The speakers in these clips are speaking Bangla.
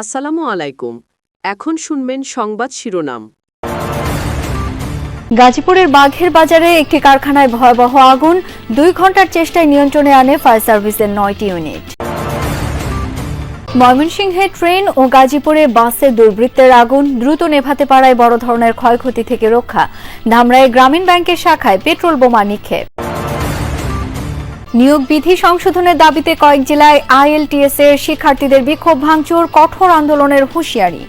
আসসালামু আলাইকুম। এখন শুনবেন সংবাদ শিরোনাম। গাজীপুরের বাঘের বাজারে একটি কারখানায় ভয়াবহ আগুন, দুই ঘণ্টার চেষ্টায় নিয়ন্ত্রণে আনে ফায়ার সার্ভিসের নয়টি ইউনিট। ময়মনসিংহে ট্রেন ও গাজীপুরে বাসে দুর্বৃত্তের আগুন, দ্রুত নেভাতে পারায় বড় ধরনের ক্ষয়ক্ষতি থেকে রক্ষা। ধামরায় গ্রামীণ ব্যাংকের শাখায় পেট্রোল বোমা নিক্ষেপ। নিয়োগ বিধি সংশোধনের দাবিতে কয়েক জেলায় আইএলটিএস এর শিক্ষার্থীদের বিক্ষোভ, ভাঙচুর, কঠোর আন্দোলনের হুঁশিয়ারি।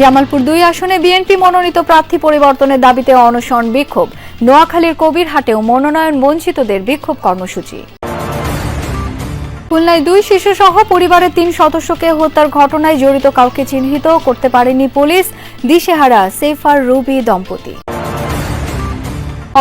জামালপুর দুই আসনে বিএনপি মনোনীত প্রার্থী পরিবর্তনের দাবিতে অনশন বিক্ষোভ। নোয়াখালীর কবিরহাটেও মনোনয়ন বঞ্চিতদের বিক্ষোভ কর্মসূচি। খুলনায় দুই শিশুসহ পরিবারের তিন সদস্যকে হত্যার ঘটনায় জড়িত কাউকে চিহ্নিত করতে পারেনি পুলিশ। দিশেহারা সেফার রুবি দম্পতি।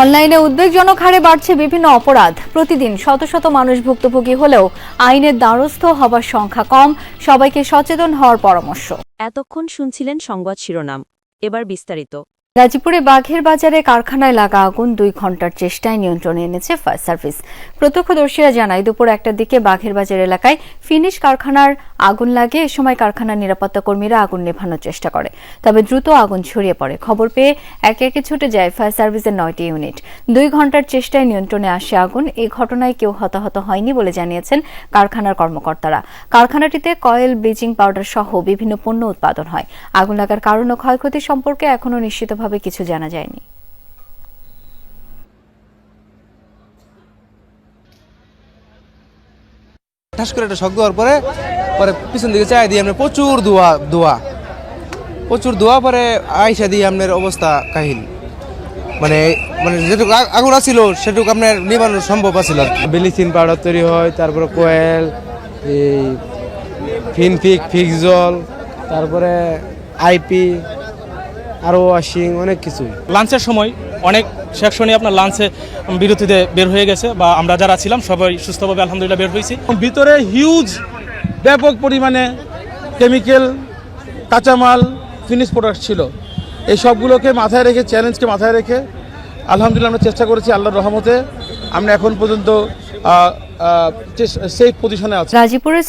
অনলাইনে উদ্বেগজনক হারে বাড়ছে বিভিন্ন অপরাধ। প্রতিদিন শত শত মানুষ ভুক্তভোগী হলেও আইনের দ্বারস্থ হবার সংখ্যা কম। সবাইকে সচেতন হওয়ার পরামর্শ। এতক্ষণ শুনছিলেন সংবাদ শিরোনাম। এবার বিস্তারিত। গাজীপুরে বাঘের বাজারে কারখানায় লাগা আগুন দুই ঘণ্টার চেষ্টায় নিয়ন্ত্রণে এনেছে ফায়ার সার্ভিস। প্রত্যক্ষদর্শীরা জানায়, দুপুর একটার দিকে বাঘের বাজার এলাকায় ফিনিশ কারখানার আগুন লাগে। এ সময় কারখানার নিরাপত্তা কর্মীরা আগুন নেভানোর চেষ্টা করে। তবে দ্রুত আগুন ছড়িয়ে পড়ে। খবর পেয়ে একে একে ছুটে যায় ফায়ার সার্ভিসের নয়টি ইউনিট। দুই ঘণ্টার চেষ্টায় নিয়ন্ত্রণে আসে আগুন। এই ঘটনায় কেউ হতাহত হয়নি বলে জানিয়েছেন কারখানার কর্মকর্তারা। কারখানাটিতে কয়েল, ব্লিচিং পাউডার সহ বিভিন্ন পণ্য উৎপাদন হয়। আগুন লাগার কারণ ও ক্ষয়ক্ষতি সম্পর্কে এখনও নিশ্চিতভাবে কিছু জানা যায়নি। ঠাস করে একটা শব্দ হওয়ার পরে পরে পিছন দিকে চাই দিয়ে আপনার প্রচুর ধোয়া ধোয়া প্রচুর ধোয়া পরে আইসা দিয়ে আপনার অবস্থা কাহিল। মানে মানে যেটুকু আগুন আছিল সেটুকু আপনার নিবানো সম্ভব আছিল আর ব্লিচিং পাউডার তৈরি হয় তারপরে কোয়েল এই ফিনফিক ফিক্স জল তারপরে আইপি আরও ওয়াশিং অনেক কিছুই। লাঞ্চের সময় অনেক সেকশনে আপনার লাঞ্চে বিরতিতে বের হয়ে গেছে বা আমরা যারা ছিলাম সবাই সুস্থভাবে আলহামদুলিল্লাহ বের হয়েছি। ভিতরে হিউজ ব্যাপক পরিমাণে কেমিক্যাল কাঁচামাল ফিনিশ প্রোডাক্ট ছিল। এই সবগুলোকে মাথায় রেখে চ্যালেঞ্জকে মাথায় রেখে আলহামদুলিল্লাহ আমরা চেষ্টা করেছি আল্লাহর রহমতে। আমরা এখন পর্যন্ত সেফ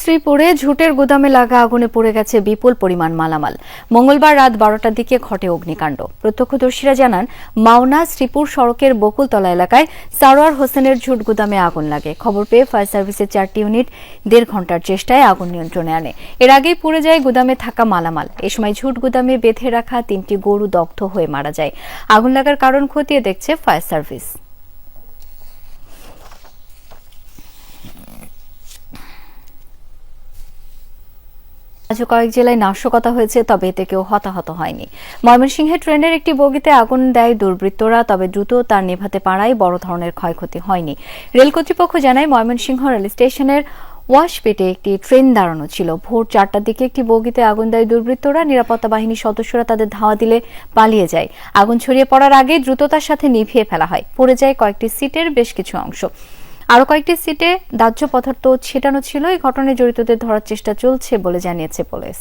শ্রীপুরে ঝুটের গুদামে লাগা আগুনে পড়ে গেছে বিপুল পরিমাণ মালামাল। মঙ্গলবার রাত বারোটার দিকে ঘটে অগ্নিকাণ্ড। প্রত্যক্ষদর্শীরা জানান, মাওনা শ্রীপুর সড়কের বকুলতলা এলাকায় সারোয়ার হোসেনের ঝুট গুদামে আগুন লাগে। খবর পেয়ে ফায়ার সার্ভিসের চারটি ইউনিট দেড় ঘণ্টার চেষ্টায় আগুন নিয়ন্ত্রণে আনে। এর আগেই পুড়ে যায় গুদামে থাকা মালামাল। এ সময় ঝুট গুদামে বেঁধে রাখা তিনটি গরু দগ্ধ হয়ে মারা যায়। আগুন লাগার কারণ খতিয়ে দেখছে ফায়ার সার্ভিস। আজও কয়েক জেলায় নাশকতা হয়েছে, তবে এতে কেউ হতাহত হয়নি। ময়মনসিংহে ট্রেনের একটি বগিতে আগুন দেয় দুর্বৃত্তরা, তবে দ্রুত তার নেভাতে পারায় বড় ধরনের ক্ষয়ক্ষতি হয়নি। রেল কর্তৃপক্ষ জানায়, ময়মনসিংহ রেল স্টেশনের ওয়াশপেটে একটি ট্রেন দাঁড়ানো ছিল। ভোর চারটার দিকে একটি বগিতে আগুন দেয় দুর্বৃত্তরা, নিরাপত্তা বাহিনীর সদস্যরা তাদের ধাওয়া দিলে পালিয়ে যায়। আগুন ছড়িয়ে পড়ার আগে দ্রুততার সাথে নিভিয়ে ফেলা হয়। পড়ে যায় কয়েকটি সিটের বেশ কিছু অংশ। আরও কয়েকটি সিটে দাহ্য পদার্থ ছেটানো ছিল। এই ঘটনায় জড়িতদের ধরার চেষ্টা চলছে বলে জানিয়েছে পুলিশ।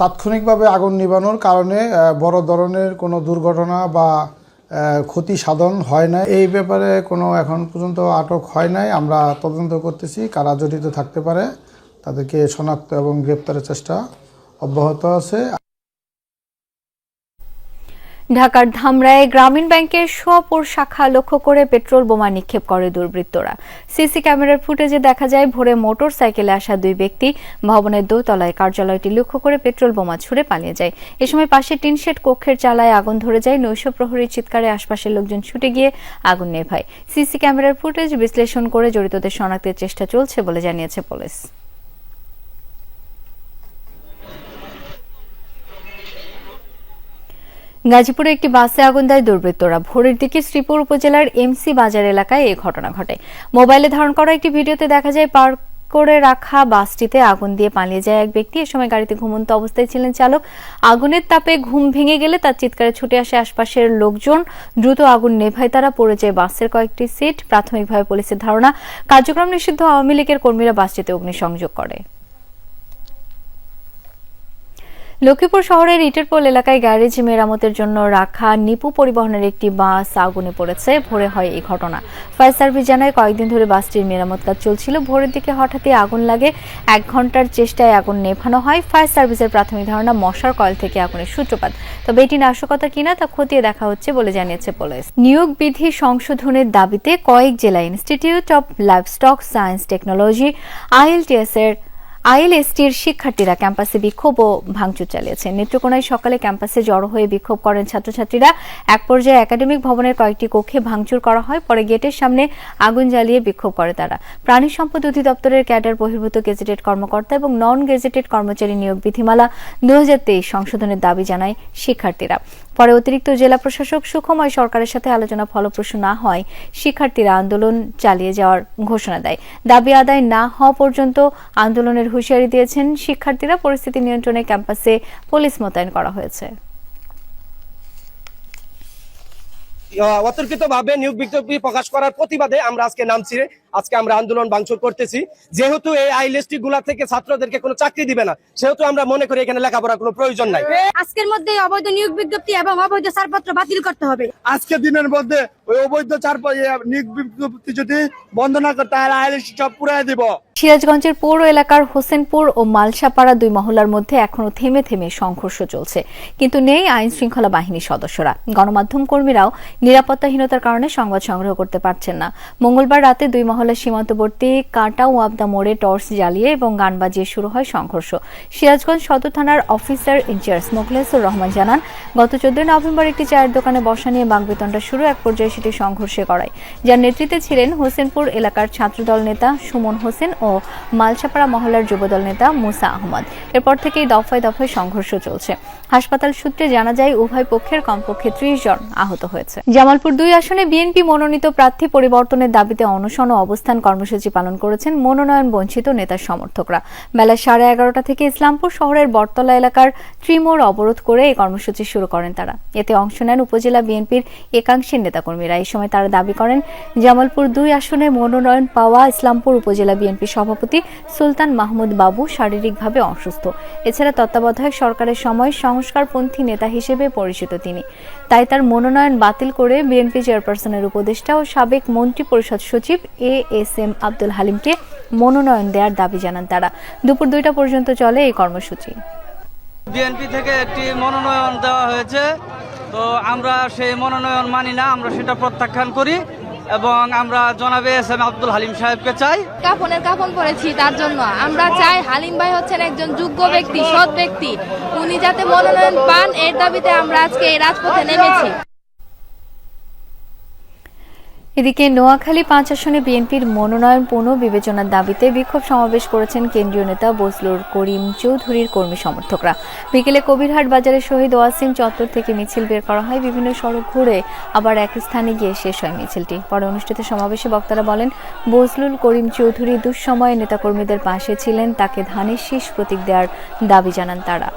তাৎক্ষণিকভাবে আগুন নিবানোর কারণে বড় ধরনের কোনো দুর্ঘটনা বা ক্ষতি সাধন হয় না এই ব্যাপারে কোনো এখন পর্যন্ত আটক হয় নাই। আমরা তদন্ত করতেছি, কারা জড়িত থাকতে পারে, তাদেরকে শনাক্ত এবং গ্রেপ্তারের চেষ্টা অব্যাহত আছে। ঢাকার ধামরায় গ্রামীণ ব্যাংকের সোয়াপুর শাখা লক্ষ্য করে পেট্রোল বোমা নিক্ষেপ করে দুর্বৃত্তরা। সিসি ক্যামেরার ফুটেজে দেখা যায়, ভোরে মোটর সাইকেলে আসা দুই ব্যক্তি ভবনের দোতলায় কার্যালয়টি লক্ষ্য করে পেট্রোল বোমা ছুড়ে পালিয়ে যায়। এ সময় পাশে টিনশেড কক্ষের চালায় আগুন ধরে যায়, নৈশ প্রহরীর চিৎকারে আশপাশের লোকজন ছুটে গিয়ে আগুন নেভায়। সিসি ক্যামেরার ফুটেজ বিশ্লেষণ করে জড়িতদের শনাক্তের চেষ্টা চলছে বলে জানিয়েছে পুলিশ। গাজীপুরে একটি বাসে আগুন দেয় দুর্বৃত্তরা। ভোরের দিকে শ্রীপুর উপজেলার এমসি বাজার এলাকায় এই ঘটনা ঘটে। মোবাইলে ধারণ করা একটি ভিডিওতে দেখা যায়, পার্ক করে রাখা বাসটিতে আগুন দিয়ে পালিয়ে যায় এক ব্যক্তি। এ সময় গাড়িতে ঘুমন্ত অবস্থায় ছিলেন চালক। আগুনের তাপে ঘুম ভেঙে গেলে তার চিৎকারে ছুটে আসে আশপাশের লোকজন। দ্রুত আগুন নেভায় তারা পড়ে যায় বাসের কয়েকটি সিট। প্রাথমিকভাবে পুলিশের ধারণা, কার্যক্রম নিষিদ্ধ আওয়ামী লীগের কর্মীরা বাসটিতে অগ্নিসংযোগ করে। লক্ষ্মীপুর শহরের ইটেরপোল এলাকায় গ্যারেজ মেরামতের জন্য রাখা নিপু পরিবহনের একটি বাস আগুনে পড়েছে। ভোরে হয় এই ঘটনা। ফায়ার সার্ভিস জানায়, কয়েকদিন ধরে বাসটির মেরামত কাজ চলছিল। ভোরের দিকে হঠাৎই আগুন লাগে। এক ঘণ্টার চেষ্টায় আগুন নেভানো হয়। ফায়ার সার্ভিসের প্রাথমিক ধারণা, মশার কয়েল থেকে আগুনের সূত্রপাত। তবে এটি নাশকতা কিনা তা খতিয়ে দেখা হচ্ছে বলে জানিয়েছে পুলিশ। নিয়োগ বিধি সংশোধনের দাবিতে কয়েক জেলা institute of livestock science technology, ILTS এর আইএলএসটির শিক্ষার্থীরা ক্যাম্পাসে বিক্ষোভ ও ভাঙচুর চালিয়েছে। নেত্রকোনায় সকালে ক্যাম্পাসে জড়ো হয়ে বিক্ষোভ করেন ছাত্রছাত্রীরা। এক পর্যায়ে একাডেমিক ভবনের কয়েকটি কক্ষে ভাঙচুর করা হয়, পরে গেটের সামনে আগুন জ্বালিয়ে বিক্ষোভ করে তারা। প্রাণী সম্পদ অধিদপ্তরের ক্যাডার বহির্ভূত গেজেটেড কর্মকর্তা এবং নন গেজেটেড কর্মচারী নিয়োগ বিধিমালা দুই হাজার তেইশ সংশোধনের দাবি জানায় শিক্ষার্থীরা। পরে অতিরিক্ত জেলা প্রশাসক সুখময় সরকারের সাথে আলোচনা ফলপ্রসূ না হয়, শিক্ষার্থীরা আন্দোলন চালিয়ে যাওয়ার ঘোষণা দেয়। দাবি আদায় না হওয়া পর্যন্ত আন্দোলনের হুঁশিয়ারি দিয়েছেন শিক্ষার্থীরা। পরিস্থিতি নিয়ন্ত্রণে ক্যাম্পাসে পুলিশ মোতায়েন করা হয়েছে। অতর্কিতভাবে নিয়োগ বিজ্ঞপ্তি প্রকাশ করার প্রতিবাদে আমরা আজকে নামছি আজকে আমরা আন্দোলন ভাঙচুর করতেছি। যেহেতু এই আইলেস্টি গুলা থেকে ছাত্রদেরকে কোনো চাকরি দিবে না সেহেতু আমরা মনে করি এখানে লেখাপড়ার কোনো প্রয়োজন নাই। আজকের মধ্যে অবৈধ নিয়োগ বিজ্ঞপ্তি এবং অবৈধ ছাড়পত্র বাতিল করতে হবে। আজকে দিনের মধ্যে ওই অবৈধ চার নিয়োগ বিজ্ঞপ্তি যদি বন্ধ না করে তাহলে আইএলএস সব পুরাই দিব। সিরাজগঞ্জের পৌর এলাকার হোসেনপুর ও মালসাপাড়া দুই মহল্লার মধ্যে এখনও থেমে থেমে সংঘর্ষ চলছে। কিন্তু নেই আইন শৃঙ্খলা বাহিনীর সদস্যরা। গণমাধ্যম কর্মীরাও নিরাপত্তাহীনতার কারণে সংবাদ সংগ্রহ করতে পারছেন না। মঙ্গলবার রাতে দুই মহল্লার সীমান্তবর্তী কাটা ওয়াবদা মোড়ে টর্চ জ্বালিয়ে এবং গান বাজিয়ে শুরু হয় সংঘর্ষ। সিরাজগঞ্জ সদর থানার অফিসার ইনচার্জ মোখলেসুর রহমান জানান, গত চোদ্দই নভেম্বর একটি চায়ের দোকানে বসা নিয়ে বাগবেতনটা শুরু, এক পর্যায়ে সেটি সংঘর্ষে করায় যার নেতৃত্বে ছিলেন হোসেনপুর এলাকার ছাত্রদল নেতা সুমন হোসেন ও মালসাপাড়া মহল্লার যুবদল নেতা মুসা আহমদ। এরপর থেকেই দফায় দফায় সংঘর্ষ চলছে। হাসপাতাল সূত্রে জানা যায়, উভয় পক্ষের কমপক্ষে ত্রিশ জন আহত হয়েছে। জামালপুর দুই আসনে বিএনপি মনোনীত প্রার্থী পরিবর্তনের দাবিতে অনশন ও অবস্থান কর্মসূচি পালন করেছেন মনোনয়ন বঞ্চিত নেতার সমর্থকরা। বেলা সাড়ে এগারোটা থেকে ইসলামপুর শহরের বটতলা এলাকার ত্রিমোর অবরোধ করে এই কর্মসূচি শুরু করেন তারা। এতে অংশ নেন উপজেলা বিএনপির একাংশের নেতাকর্মীরা। এই সময় তারা দাবি করেন, জামালপুর দুই আসনে মনোনয়ন পাওয়া ইসলামপুর উপজেলা বিএনপি সভাপতি সুলতান মাহমুদ বাবু শারীরিকভাবে অসুস্থ। এছাড়া তত্ত্বাবধায়ক সরকারের সময় সংস্কারপন্থী নেতা হিসেবে পরিচিত তিনি। তাই তার মনোনয়ন বাতিল করে বিএনপি চেয়ারপারসনের উপদেষ্টা ও সাবেক মন্ত্রী পরিষদ সচিব এ এস এম আব্দুল হালিমকে মনোনয়ন দেওয়ার দাবি জানান তারা। দুপুর দুইটা পর্যন্ত চলে এই কর্মসূচি। বিএনপি থেকে একটি মনোনয়ন দেওয়া হয়েছে। তো আমরা সেই মনোনয়ন মানি না আমরা সেটা প্রত্যাখ্যান করি এবং আমরা জনাবে এস এম আব্দুল হালিম সাহেবকে চাই। কাফনের কাফন পড়েছি তার জন্য। আমরা চাই হালিম ভাই হচ্ছেন একজন যোগ্য ব্যক্তি সৎ ব্যক্তি। উনি যাতে মনোনয়ন পান এর দাবিতে আমরা আজকে এই রাজপথে নেমেছি। এদিকে নোয়াখালী পাঁচ আসনে বিএনপির মনোনয়ন পুনঃ বিবেচনার দাবিতে বিক্ষোভ সমাবেশ করেছেন কেন্দ্রীয় নেতা বজলুর করিম চৌধুরীর কর্মী সমর্থকরা। বিকেলে কবিরহাট বাজারে শহীদ ওয়াসিম চত্বর থেকে মিছিল বের করা হয়। বিভিন্ন সড়ক ঘুরে আবার এক স্থানে গিয়ে শেষ হয় মিছিলটি। পরে অনুষ্ঠিত সমাবেশে বক্তারা বলেন, বজলুল করিম চৌধুরী দুঃসময়ে নেতাকর্মীদের পাশে ছিলেন, তাকে ধানের শীষ প্রতীক দেওয়ার দাবি জানান তারা।